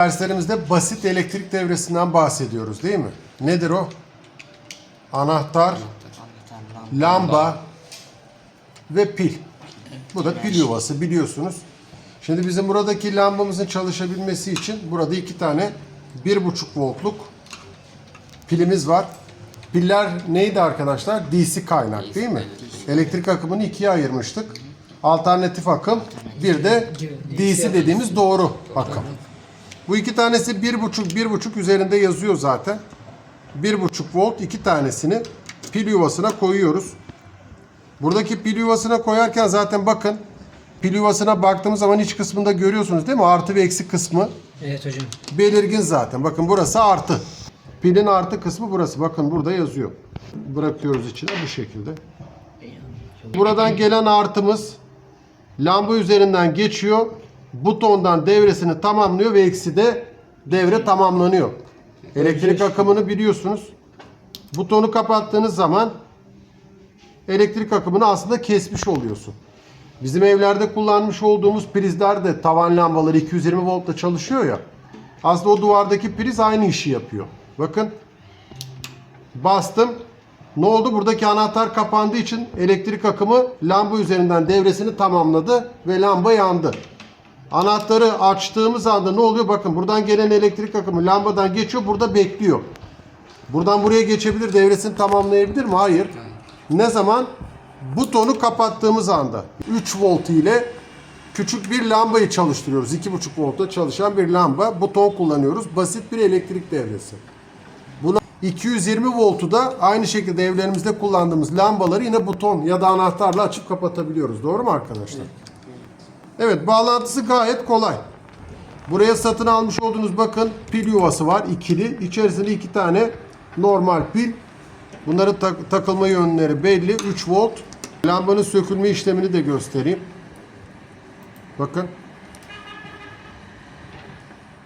Derslerimizde basit elektrik devresinden bahsediyoruz değil mi? Nedir o? Anahtar, lamba ve pil. Bu da pil yuvası biliyorsunuz. Şimdi bizim buradaki lambamızın çalışabilmesi için burada iki tane 1.5 voltluk pilimiz var. Piller neydi arkadaşlar? DC kaynak değil mi? Elektrik akımını ikiye ayırmıştık. Alternatif akım bir de DC dediğimiz doğru akım. Bu iki tanesi 1.5 1.5 üzerinde yazıyor zaten. 1.5 volt iki tanesini pil yuvasına koyuyoruz. Buradaki pil yuvasına koyarken zaten bakın pil yuvasına baktığımız zaman iç kısmında görüyorsunuz değil mi? Artı ve eksi kısmı Evet hocam. belirgin zaten. Bakın burası artı. Pilin artı kısmı burası. Bakın burada yazıyor. Bırakıyoruz içine bu şekilde. Buradan gelen artımız lamba üzerinden geçiyor. Butondan devresini tamamlıyor ve eksi de devre tamamlanıyor. Elektrik akımını biliyorsunuz. Butonu kapattığınız zaman elektrik akımını aslında kesmiş oluyorsun. Bizim evlerde kullanmış olduğumuz prizler de tavan lambaları 220 voltla çalışıyor ya. Aslında o duvardaki priz aynı işi yapıyor. Bakın bastım. Ne oldu? Buradaki anahtar kapandığı için elektrik akımı lamba üzerinden devresini tamamladı ve lamba yandı. Anahtarı açtığımız anda ne oluyor? Bakın buradan gelen elektrik akımı lambadan geçiyor, burada bekliyor. Buradan buraya geçebilir, devresini tamamlayabilir mi? Hayır. Ne zaman? Butonu kapattığımız anda 3 volt ile küçük bir lambayı çalıştırıyoruz. 2,5 voltta çalışan bir lamba. Buton kullanıyoruz. Basit bir elektrik devresi. Buna 220 voltu da aynı şekilde evlerimizde kullandığımız lambaları yine buton ya da anahtarla açıp kapatabiliyoruz. Doğru mu arkadaşlar? Evet bağlantısı gayet kolay. Buraya satın almış olduğunuz bakın pil yuvası var ikili. İçerisinde iki tane normal pil. Bunların tak- takılma yönleri belli. 3 volt. Lambanın sökülme işlemini de göstereyim. Bakın.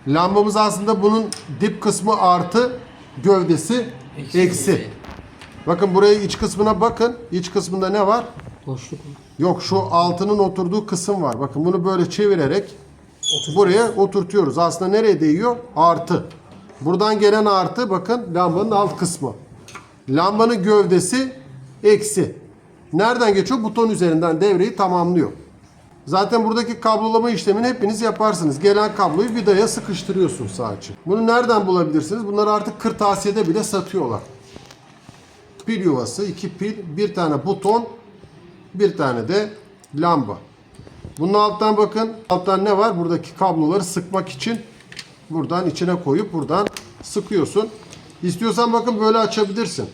Lambamız aslında bunun dip kısmı artı, gövdesi eksi. Bakın buraya iç kısmına bakın. İç kısmında ne var? Boşluk mu? Yok şu altının oturduğu kısım var. Bakın bunu böyle çevirerek buraya oturtuyoruz. Aslında nereye değiyor? Artı. Buradan gelen artı bakın lambanın alt kısmı. Lambanın gövdesi eksi. Nereden geçiyor? Buton üzerinden devreyi tamamlıyor. Zaten buradaki kablolama işlemini hepiniz yaparsınız. Gelen kabloyu vidaya sıkıştırıyorsun sadece. Bunu nereden bulabilirsiniz? Bunları artık kırtasiyede bile satıyorlar. Pil yuvası, iki pil, bir tane buton, bir tane de lamba. Bunun alttan bakın. Alttan ne var? Buradaki kabloları sıkmak için buradan içine koyup buradan sıkıyorsun. İstiyorsan bakın böyle açabilirsin.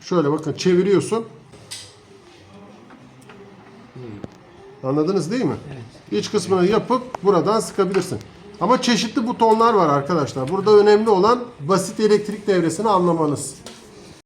Şöyle bakın çeviriyorsun. Anladınız değil mi? İç kısmını yapıp buradan sıkabilirsin. Ama çeşitli butonlar var arkadaşlar. Burada önemli olan basit elektrik devresini anlamanız.